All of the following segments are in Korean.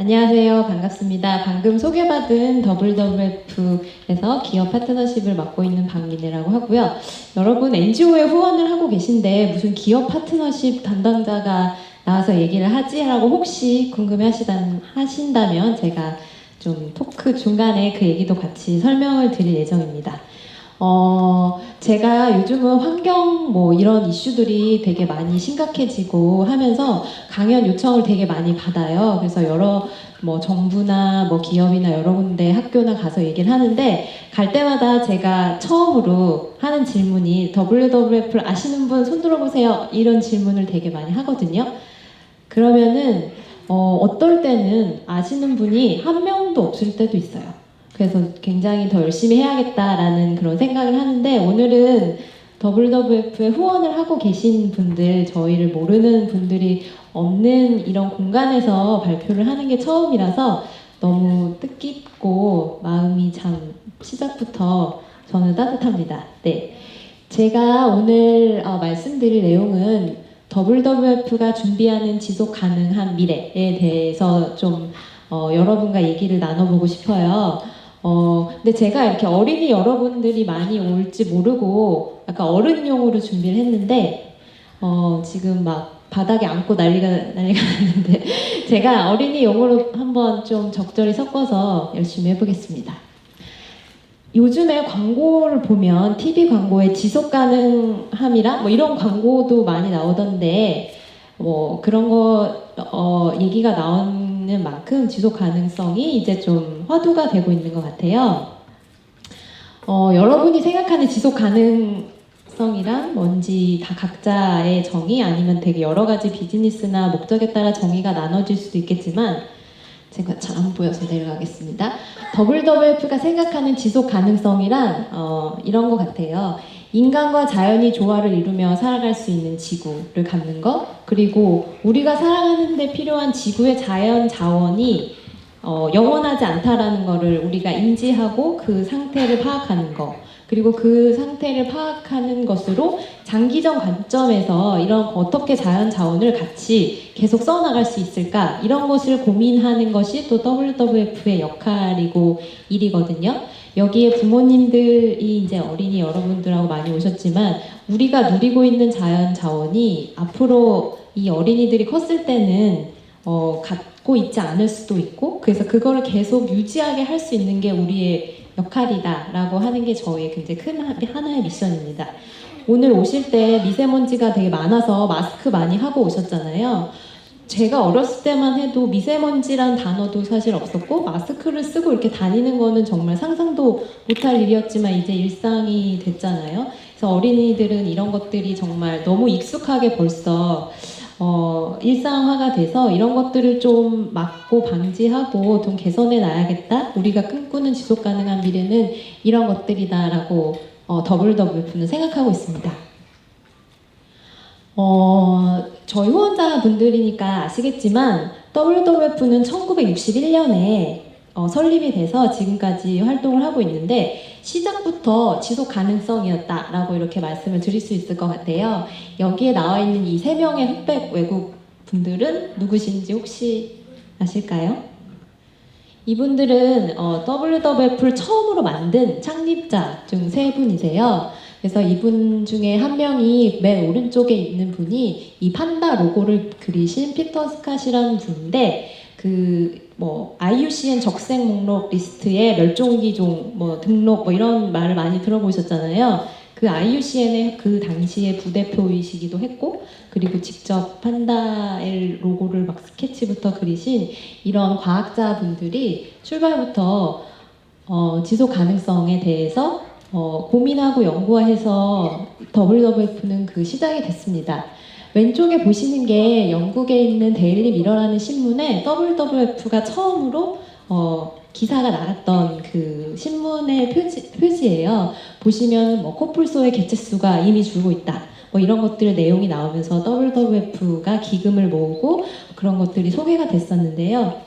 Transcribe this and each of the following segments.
안녕하세요. 반갑습니다. 방금 소개받은 WWF에서 기업 파트너십을 맡고 있는 박민혜라고 하고요. 여러분 NGO에 후원을 하고 계신데 무슨 기업 파트너십 담당자가 나와서 얘기를 하지라고 혹시 궁금해 하신다면 제가 좀 토크 중간에 그 얘기도 같이 설명을 드릴 예정입니다. 어, 제가 요즘은 환경 뭐 이런 이슈들이 되게 많이 심각해지고 하면서 강연 요청을 되게 많이 받아요. 그래서 여러 뭐 정부나 뭐 기업이나 여러 군데 학교나 가서 얘기를 하는데 갈 때마다 제가 처음으로 하는 질문이 WWF를 아시는 분 손 들어보세요. 이런 질문을 되게 많이 하거든요. 그러면은 어, 어떨 때는 아시는 분이 한 명도 없을 때도 있어요. 그래서 굉장히 더 열심히 해야겠다라는 그런 생각을 하는데 오늘은 WWF에 후원을 하고 계신 분들, 저희를 모르는 분들이 없는 이런 공간에서 발표를 하는 게 처음이라서 너무 뜻깊고 마음이 참 시작부터 저는 따뜻합니다. 네. 제가 오늘 어, 말씀드릴 내용은 WWF가 준비하는 지속 가능한 미래에 대해서 좀 어, 여러분과 얘기를 나눠보고 싶어요. 어, 근데 제가 이렇게 어린이 여러분들이 많이 올지 모르고 약간 어른용으로 준비를 했는데, 어, 지금 막 바닥에 앉고 난리가, 난리가 났는데, 제가 어린이용으로 한번 좀 적절히 섞어서 열심히 해보겠습니다. 요즘에 광고를 보면 TV 광고에 지속 가능함이랑 뭐 이런 광고도 많이 나오던데, 뭐 그런 거, 어, 얘기가 나오는 만큼 지속 가능성이 이제 좀 화두가 되고 있는 것 같아요. 어, 여러분이 생각하는 지속 가능성이란 뭔지 다 각자의 정의 아니면 되게 여러 가지 비즈니스나 목적에 따라 정의가 나눠질 수도 있겠지만 제가 잘 안 보여서 내려가겠습니다. WWF가 생각하는 지속 가능성이란 어, 이런 것 같아요. 인간과 자연이 조화를 이루며 살아갈 수 있는 지구를 갖는 것, 그리고 우리가 살아가는데 필요한 지구의 자연 자원이 어, 영원하지 않다라는 것을 우리가 인지하고 그 상태를 파악하는 것, 그리고 그 상태를 파악하는 것으로 장기적 관점에서 이런 어떻게 자연 자원을 같이 계속 써나갈 수 있을까 이런 것을 고민하는 것이 또 WWF의 역할이고 일이거든요. 여기에 부모님들이 이제 어린이 여러분들하고 많이 오셨지만 우리가 누리고 있는 자연 자원이 앞으로 이 어린이들이 컸을 때는 어, 갖고 있지 않을 수도 있고 그래서 그거를 계속 유지하게 할 수 있는 게 우리의 역할이다라고 하는 게 저희의 굉장히 큰 하- 하나의 미션입니다. 오늘 오실 때 미세먼지가 되게 많아서 마스크 많이 하고 오셨잖아요. 제가 어렸을 때만 해도 미세먼지란 단어도 사실 없었고 마스크를 쓰고 이렇게 다니는 거는 정말 상상도 못할 일이었지만 이제 일상이 됐잖아요. 그래서 어린이들은 이런 것들이 정말 너무 익숙하게 벌써 어, 일상화가 돼서 이런 것들을 좀 막고 방지하고 좀 개선해 놔야겠다. 우리가 꿈꾸는 지속 가능한 미래는 이런 것들이다라고 어, WWF는 생각하고 있습니다. 어, 저희 후원자분들이니까 아시겠지만 WWF는 1961년에 어, 설립이 돼서 지금까지 활동을 하고 있는데 시작부터 지속 가능성이었다라고 이렇게 말씀을 드릴 수 있을 것 같아요. 여기에 나와 있는 이 세 명의 흑백 외국 분들은 누구신지 혹시 아실까요? 이분들은 어, WWF를 처음으로 만든 창립자 중 세 분이세요. 그래서 이분 중에 한 명이 맨 오른쪽에 있는 분이 이 판다 로고를 그리신 피터 스캇이라는 분인데 그 뭐 IUCN 적색 목록 리스트에 멸종기종 뭐 등록 뭐 이런 말을 많이 들어보셨잖아요. 그 IUCN의 그 당시의 부대표이시기도 했고 그리고 직접 판다의 로고를 막 스케치부터 그리신 이런 과학자분들이 출발부터 어, 지속 가능성에 대해서 어, 고민하고 연구해서 WWF는 그 시작이 됐습니다. 왼쪽에 보시는 게 영국에 있는 데일리 미러라는 신문에 WWF가 처음으로 어, 기사가 나갔던 그 신문의 표지, 표지예요. 보시면 뭐 코뿔소의 개체 수가 이미 줄고 있다. 뭐 이런 것들 내용이 나오면서 WWF가 기금을 모으고 그런 것들이 소개가 됐었는데요.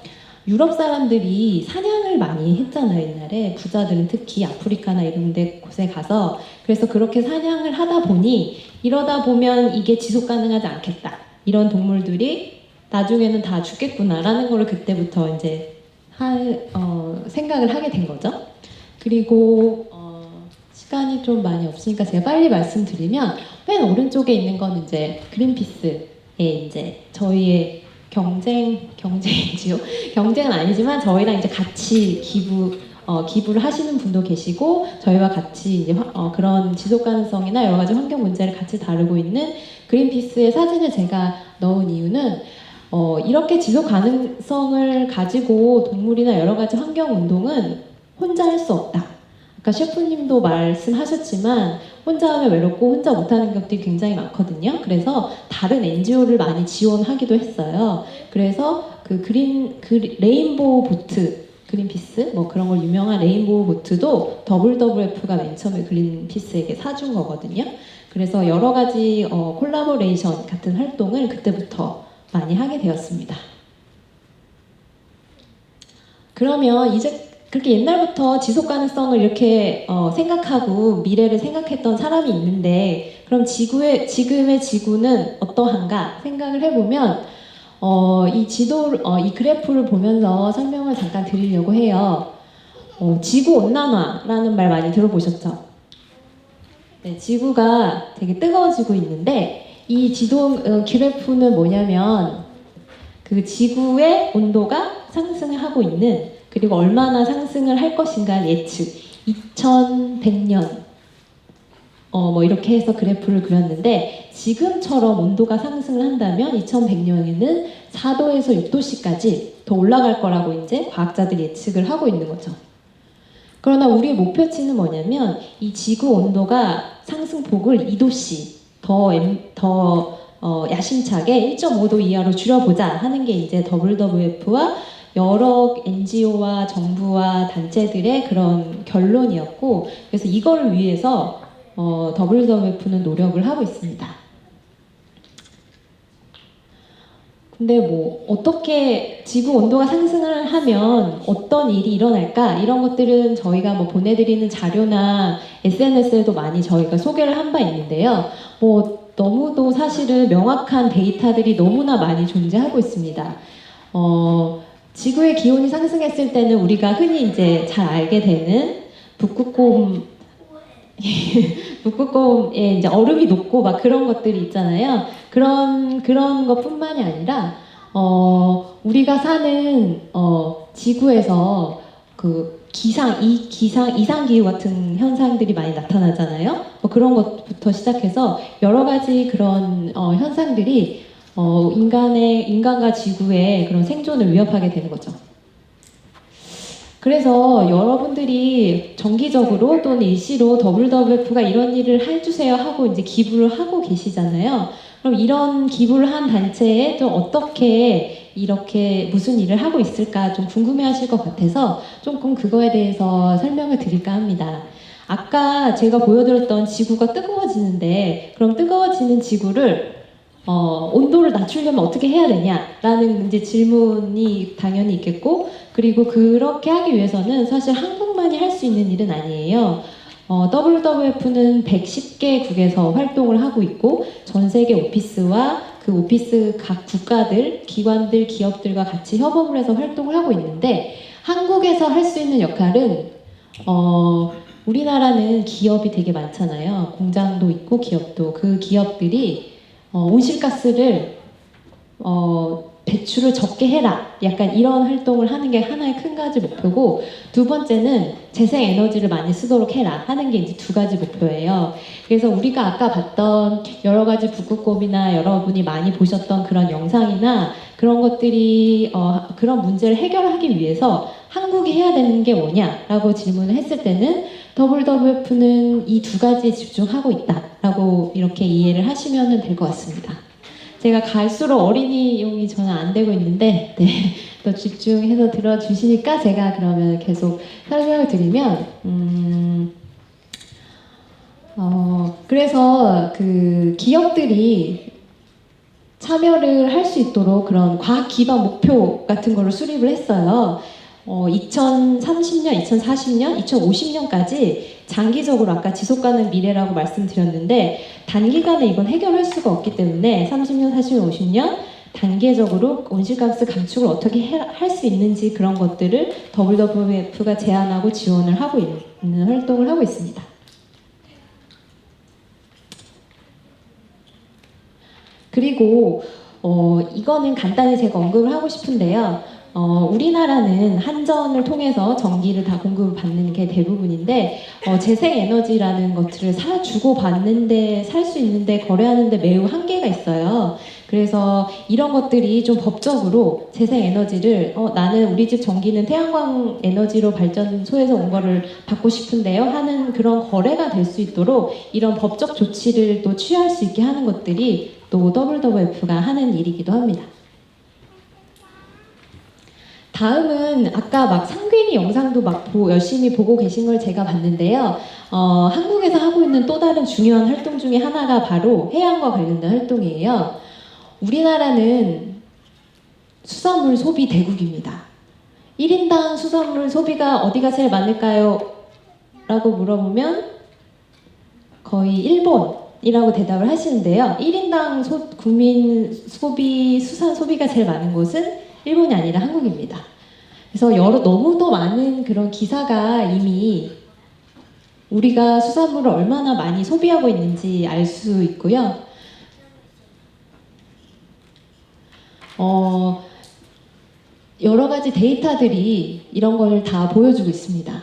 유럽 사람들이 사냥을 많이 했잖아요 옛날에. 부자들은 특히 아프리카나 이런 데 곳에 가서. 그래서 그렇게 사냥을 하다 보니 이러다 보면 이게 지속 가능하지 않겠다. 이런 동물들이 나중에는 다 죽겠구나라는 거를 그때부터 이제 할, 어, 생각을 하게 된 거죠. 그리고 어, 시간이 좀 많이 없으니까 제가 빨리 말씀드리면 맨 오른쪽에 있는 건 이제 그린피스의 이제 저희의 경쟁 경쟁이지요. 경쟁은 아니지만 저희랑 이제 같이 기부 어, 기부를 하시는 분도 계시고 저희와 같이 이제 화- 어, 그런 지속 가능성이나 여러 가지 환경 문제를 같이 다루고 있는 그린피스의 사진을 제가 넣은 이유는 어, 이렇게 지속 가능성을 가지고 동물이나 여러 가지 환경 운동은 혼자 할 수 없다. 아까 셰프님도 말씀하셨지만 혼자 하면 외롭고 혼자 못하는 것들이 굉장히 많거든요. 그래서 다른 NGO를 많이 지원하기도 했어요. 그래서 그 그린 그 레인보우 보트 그린피스 뭐 그런 걸 유명한 레인보우 보트도 WWF가 맨 처음에 그린피스에게 사준 거거든요. 그래서 여러 가지 어, 콜라보레이션 같은 활동을 그때부터 많이 하게 되었습니다. 그러면 이제 그렇게 옛날부터 지속 가능성을 이렇게 어, 생각하고 미래를 생각했던 사람이 있는데 그럼 지구의 지금의 지구는 어떠한가 생각을 해보면 어, 이 지도 어, 이 그래프를 보면서 설명을 잠깐 드리려고 해요. 어, 지구 온난화라는 말 많이 들어보셨죠? 네, 지구가 되게 뜨거워지고 있는데 이 지도 어, 그래프는 뭐냐면 그 지구의 온도가 상승을 하고 있는 그리고 얼마나 상승을 할 것인가 예측 2100년 어 뭐 이렇게 해서 그래프를 그렸는데 지금처럼 온도가 상승을 한다면 2100년에는 4도에서 6도씨까지 더 올라갈 거라고 이제 과학자들이 예측을 하고 있는 거죠. 그러나 우리의 목표치는 뭐냐면 이 지구 온도가 상승폭을 2도씨 더, 엠- 더 어, 야심차게 1.5도 이하로 줄여보자 하는 게 이제 WWF와 여러 NGO와 정부와 단체들의 그런 결론이었고 그래서 이거를 위해서 어, WWF는 노력을 하고 있습니다. 근데 뭐 어떻게 지구 온도가 상승을 하면 어떤 일이 일어날까 이런 것들은 저희가 뭐 보내드리는 자료나 SNS에도 많이 저희가 소개를 한 바 있는데요. 뭐 너무도 사실은 명확한 데이터들이 너무나 많이 존재하고 있습니다. 어, 지구의 기온이 상승했을 때는 우리가 흔히 이제 잘 알게 되는 북극곰 북극곰에 이제 얼음이 녹고 막 그런 것들이 있잖아요. 그런 그런 것뿐만이 아니라 어, 우리가 사는 어, 지구에서 그 기상 이 기상 이상 기후 같은 현상들이 많이 나타나잖아요. 뭐 그런 것부터 시작해서 여러 가지 그런 어, 현상들이 어, 인간의 인간과 지구의 그런 생존을 위협하게 되는 거죠. 그래서 여러분들이 정기적으로 또는 일시로 WWF가 이런 일을 해주세요 하고 이제 기부를 하고 계시잖아요. 그럼 이런 기부를 한 단체에 좀 어떻게 이렇게 무슨 일을 하고 있을까 좀 궁금해 하실 것 같아서 조금 그거에 대해서 설명을 드릴까 합니다. 아까 제가 보여드렸던 지구가 뜨거워지는데 그럼 뜨거워지는 지구를 어, 온도를 낮추려면 어떻게 해야 되냐라는 이제 질문이 당연히 있겠고 그리고 그렇게 하기 위해서는 사실 한국만이 할 수 있는 일은 아니에요. 어, WWF는 110개국에서 활동을 하고 있고 전 세계 오피스와 그 오피스 각 국가들, 기관들, 기업들과 같이 협업을 해서 활동을 하고 있는데 한국에서 할 수 있는 역할은 어, 우리나라는 기업이 되게 많잖아요. 공장도 있고 기업도 그 기업들이 어, 온실가스를 어, 배출을 적게 해라. 약간 이런 활동을 하는 게 하나의 큰 가지 목표고 두 번째는 재생 에너지를 많이 쓰도록 해라 하는 게 이제 두 가지 목표예요. 그래서 우리가 아까 봤던 여러 가지 북극곰이나 여러분이 많이 보셨던 그런 영상이나 그런 것들이 어, 그런 문제를 해결하기 위해서 한국이 해야 되는 게 뭐냐라고 질문을 했을 때는 WWF는 이 두 가지에 집중하고 있다라고 이렇게 이해를 하시면 될 것 같습니다. 제가 갈수록 어린이용이 저는 안 되고 있는데 네, 또 집중해서 들어주시니까 제가 그러면 계속 설명을 드리면 음, 어, 그래서 그 기업들이 참여를 할 수 있도록 그런 과학 기반 목표 같은 거를 수립을 했어요. 어, 2030년, 2040년, 2050년까지 장기적으로 아까 지속 가능 미래라고 말씀드렸는데 단기간에 이건 해결할 수가 없기 때문에 30년, 40년, 50년 단계적으로 온실가스 감축을 어떻게 할 수 있는지 그런 것들을 WWF가 제안하고 지원을 하고 있는 활동을 하고 있습니다. 그리고 어, 이거는 간단히 제가 언급을 하고 싶은데요. 어, 우리나라는 한전을 통해서 전기를 다 공급을 받는 게 대부분인데 어, 재생에너지라는 것들을 사 주고 받는데 살 수 있는데 거래하는데 매우 한계가 있어요. 그래서 이런 것들이 좀 법적으로 재생에너지를 어, 나는 우리 집 전기는 태양광 에너지로 발전소에서 온 거를 받고 싶은데요 하는 그런 거래가 될 수 있도록 이런 법적 조치를 또 취할 수 있게 하는 것들이 또 WWF가 하는 일이기도 합니다. 다음은 아까 막 상균이 영상도 막 보- 열심히 보고 계신 걸 제가 봤는데요. 어, 한국에서 하고 있는 또 다른 중요한 활동 중에 하나가 바로 해양과 관련된 활동이에요. 우리나라는 수산물 소비 대국입니다. 1인당 수산물 소비가 어디가 제일 많을까요? 라고 물어보면 거의 일본이라고 대답을 하시는데요. 1인당 소- 국민 소비, 수산 소비가 제일 많은 곳은 일본이 아니라 한국입니다. 그래서 여러 너무도 많은 그런 기사가 이미 우리가 수산물을 얼마나 많이 소비하고 있는지 알 수 있고요. 어, 여러 가지 데이터들이 이런 걸 다 보여주고 있습니다.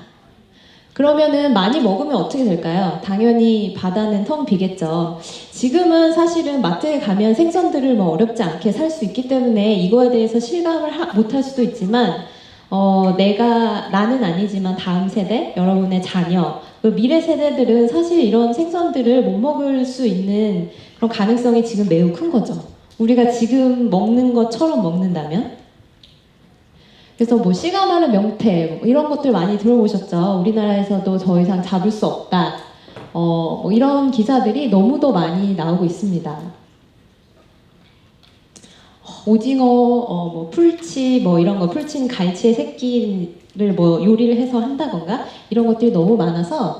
그러면은 많이 먹으면 어떻게 될까요? 당연히 바다는 텅 비겠죠. 지금은 사실은 마트에 가면 생선들을 뭐 어렵지 않게 살 수 있기 때문에 이거에 대해서 실감을 못할 수도 있지만 어, 내가 나는 아니지만 다음 세대, 여러분의 자녀, 그 미래 세대들은 사실 이런 생선들을 못 먹을 수 있는 그런 가능성이 지금 매우 큰 거죠. 우리가 지금 먹는 것처럼 먹는다면 그래서 뭐 씨가 마른 명태 뭐 이런 것들 많이 들어보셨죠. 우리나라에서도 더 이상 잡을 수 없다. 어, 뭐 이런 기사들이 너무도 많이 나오고 있습니다. 오징어, 어, 뭐 풀치, 뭐 이런 거, 풀치는 갈치의 새끼를 뭐 요리를 해서 한다던가 이런 것들이 너무 많아서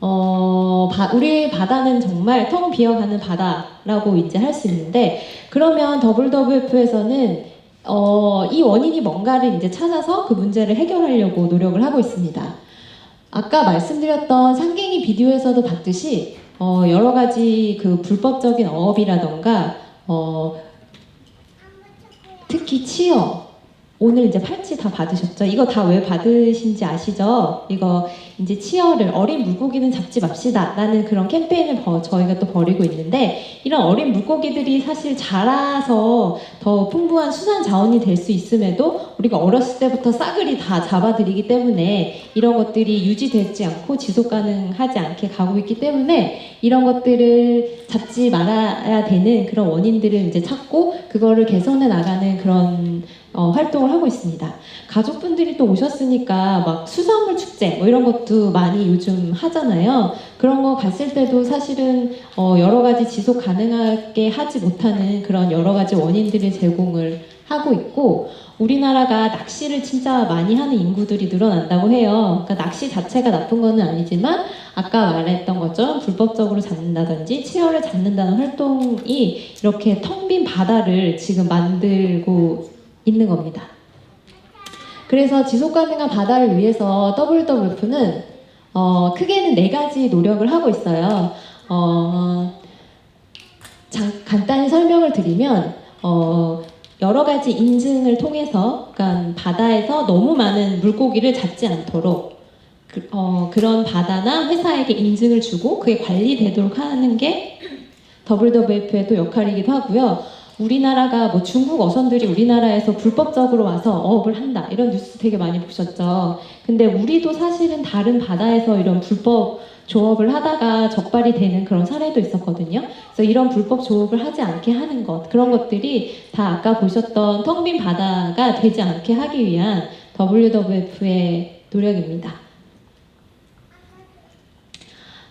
어, 바- 우리 바다는 정말 텅 비어가는 바다라고 이제 할 수 있는데 그러면 WWF에서는 어, 이 원인이 뭔가를 이제 찾아서 그 문제를 해결하려고 노력을 하고 있습니다. 아까 말씀드렸던 상갱이 비디오에서도 봤듯이 어, 여러 가지 그 불법적인 어업이라던가 어, 특히 치어 오늘 이제 팔찌 다 받으셨죠? 이거 다 왜 받으신지 아시죠? 이거 이제 치어를 어린 물고기는 잡지 맙시다 라는 그런 캠페인을 버- 저희가 또 벌이고 있는데 이런 어린 물고기들이 사실 자라서 더 풍부한 수산 자원이 될 수 있음에도 우리가 어렸을 때부터 싸그리 다 잡아들이기 때문에 이런 것들이 유지되지 않고 지속 가능하지 않게 가고 있기 때문에 이런 것들을 잡지 말아야 되는 그런 원인들을 이제 찾고 그거를 개선해 나가는 그런 어, 활동을 하고 있습니다. 가족분들이 또 오셨으니까 막 수산물 축제 뭐 이런 것도 많이 요즘 하잖아요. 그런 거 갔을 때도 사실은 어, 여러 가지 지속 가능하게 하지 못하는 그런 여러 가지 원인들을 제공을 하고 있고 우리나라가 낚시를 진짜 많이 하는 인구들이 늘어난다고 해요. 그러니까 낚시 자체가 나쁜 거는 아니지만 아까 말했던 것처럼 불법적으로 잡는다든지 치어를 잡는다는 활동이 이렇게 텅 빈 바다를 지금 만들고 있는 겁니다. 그래서 지속 가능한 바다를 위해서 WWF는 어, 크게는 네 가지 노력을 하고 있어요. 어, 장- 간단히 설명을 드리면 어, 여러 가지 인증을 통해서 그러니까 바다에서 너무 많은 물고기를 잡지 않도록 그, 어, 그런 바다나 회사에게 인증을 주고 그게 관리되도록 하는 게 WWF의 또 역할이기도 하고요. 우리나라가 뭐 중국 어선들이 우리나라에서 불법적으로 와서 어업을 한다 이런 뉴스 되게 많이 보셨죠. 근데 우리도 사실은 다른 바다에서 이런 불법 조업을 하다가 적발이 되는 그런 사례도 있었거든요. 그래서 이런 불법 조업을 하지 않게 하는 것 그런 것들이 다 아까 보셨던 텅 빈 바다가 되지 않게 하기 위한 WWF의 노력입니다.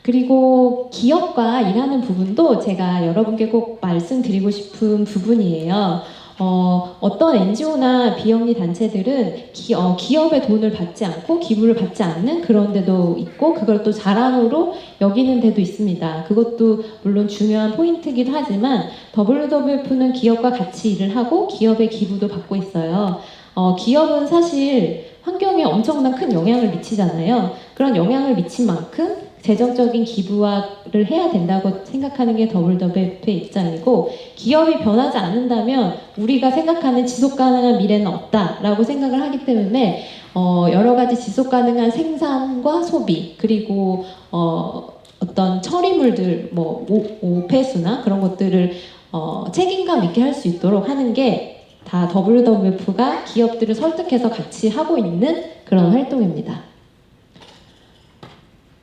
그리고 기업과 일하는 부분도 제가 여러분께 꼭 말씀드리고 싶은 부분이에요. 어, 어떤 NGO나 비영리 단체들은 기, 어, 기업의 돈을 받지 않고 기부를 받지 않는 그런 데도 있고 그걸 또 자랑으로 여기는 데도 있습니다. 그것도 물론 중요한 포인트이기도 하지만 WWF는 기업과 같이 일을 하고 기업의 기부도 받고 있어요. 어, 기업은 사실 환경에 엄청난 큰 영향을 미치잖아요. 그런 영향을 미친 만큼 재정적인 기부를 해야 된다고 생각하는 게 WWF의 입장이고 기업이 변하지 않는다면 우리가 생각하는 지속 가능한 미래는 없다라고 생각을 하기 때문에 어, 여러 가지 지속 가능한 생산과 소비 그리고 어, 어떤 처리물들 뭐 오- 오폐수나 그런 것들을 어, 책임감 있게 할 수 있도록 하는 게 다 WWF가 기업들을 설득해서 같이 하고 있는 그런 활동입니다.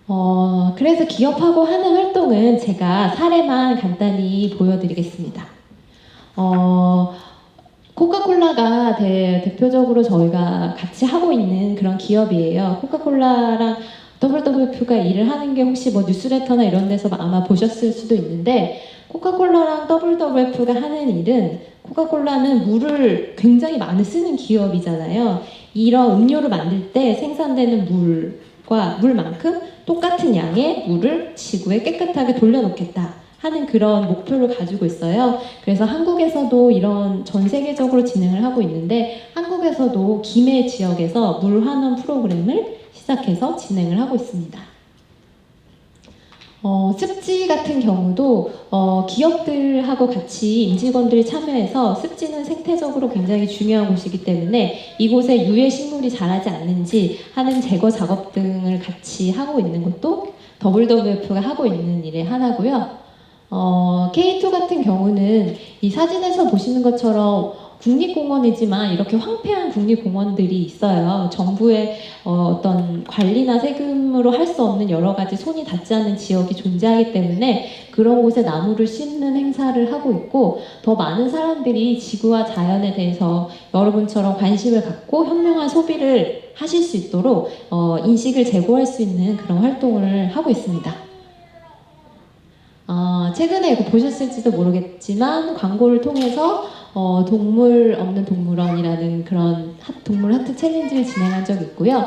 어, 그래서 기업하고 하는 활동은 제가 사례만 간단히 보여드리겠습니다. 어, 코카콜라가 대, 대표적으로 저희가 같이 하고 있는 그런 기업이에요. 코카콜라랑 WWF가 일을 하는 게 혹시 뭐 뉴스레터나 이런 데서 아마 보셨을 수도 있는데 코카콜라랑 WWF가 하는 일은 코카콜라는 물을 굉장히 많이 쓰는 기업이잖아요. 이런 음료를 만들 때 생산되는 물과 물만큼 똑같은 양의 물을 지구에 깨끗하게 돌려놓겠다 하는 그런 목표를 가지고 있어요. 그래서 한국에서도 이런 전 세계적으로 진행을 하고 있는데 한국에서도 김해 지역에서 물 환원 프로그램을 시작해서 진행을 하고 있습니다. 어, 습지 같은 경우도 어, 기업들하고 같이 임직원들이 참여해서 습지는 생태적으로 굉장히 중요한 곳이기 때문에 이곳에 유해 식물이 자라지 않는지 하는 제거 작업 등을 같이 하고 있는 것도 WWF가 하고 있는 일의 하나고요. 어, K2 같은 경우는 이 사진에서 보시는 것처럼 국립공원이지만 이렇게 황폐한 국립공원들이 있어요. 정부의 어, 떤 관리나 세금으로 할 수 없는 여러 가지 손이 닿지 않는 지역이 존재하기 때문에 그런 곳에 나무를 심는 행사를 하고 있고 더 많은 사람들이 지구와 자연에 대해서 여러분처럼 관심을 갖고 현명한 소비를 하실 수 있도록 어, 인식을 제고할 수 있는 그런 활동을 하고 있습니다. 어, 최근에 보셨을지도 모르겠지만 광고를 통해서 어, 동물 없는 동물원이라는 그런 핫- 동물 하트 챌린지를 진행한 적이 있고요.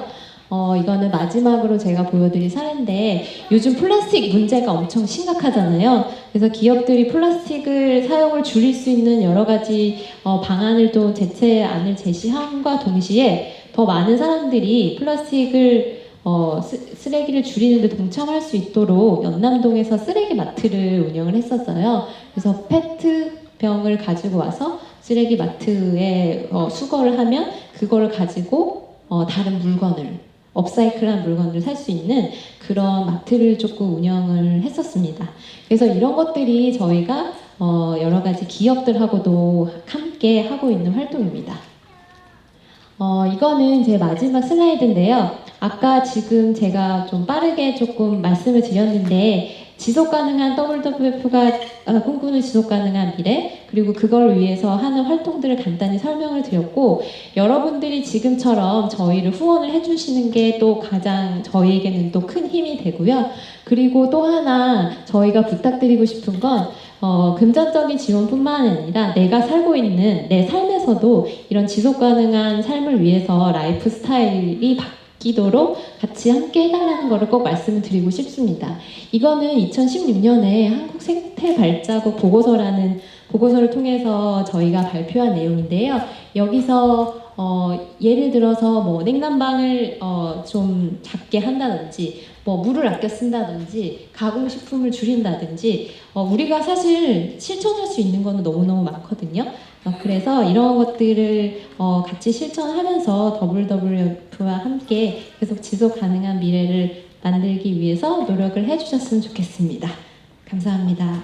어, 이거는 마지막으로 제가 보여드릴 사례인데 요즘 플라스틱 문제가 엄청 심각하잖아요. 그래서 기업들이 플라스틱을 사용을 줄일 수 있는 여러 가지 어, 방안을 또 대체안을 제시함과 동시에 더 많은 사람들이 플라스틱을 어, 쓰, 쓰레기를 줄이는데 동참할 수 있도록 연남동에서 쓰레기 마트를 운영을 했었어요. 그래서 페트 병을 가지고 와서 쓰레기 마트에 어, 수거를 하면 그거를 가지고 어, 다른 물건을 업사이클한 물건을 살 수 있는 그런 마트를 조금 운영을 했었습니다. 그래서 이런 것들이 저희가 어, 여러 가지 기업들하고도 함께 하고 있는 활동입니다. 어, 이거는 제 마지막 슬라이드인데요. 아까 지금 제가 좀 빠르게 조금 말씀을 드렸는데 지속 가능한 WWF가 어, 꿈꾸는 지속 가능한 미래 그리고 그걸 위해서 하는 활동들을 간단히 설명을 드렸고 여러분들이 지금처럼 저희를 후원을 해주시는 게 또 가장 저희에게는 또 큰 힘이 되고요. 그리고 또 하나 저희가 부탁드리고 싶은 건 어, 금전적인 지원뿐만 아니라 내가 살고 있는 내 삶에서도 이런 지속 가능한 삶을 위해서 라이프 스타일이 바뀌 도록 같이 함께 해달라는 것을 꼭 말씀을 드리고 싶습니다. 이거는 2016년에 한국 생태 발자국 보고서라는 보고서를 통해서 저희가 발표한 내용인데요. 여기서 어, 예를 들어서 뭐 냉난방을 어, 좀 작게 한다든지 뭐 물을 아껴 쓴다든지 가공식품을 줄인다든지 어, 우리가 사실 실천할 수 있는 거는 너무너무 많거든요. 어, 그래서 이런 것들을 어, 같이 실천하면서 WWF와 함께 계속 지속 가능한 미래를 만들기 위해서 노력을 해주셨으면 좋겠습니다. 감사합니다.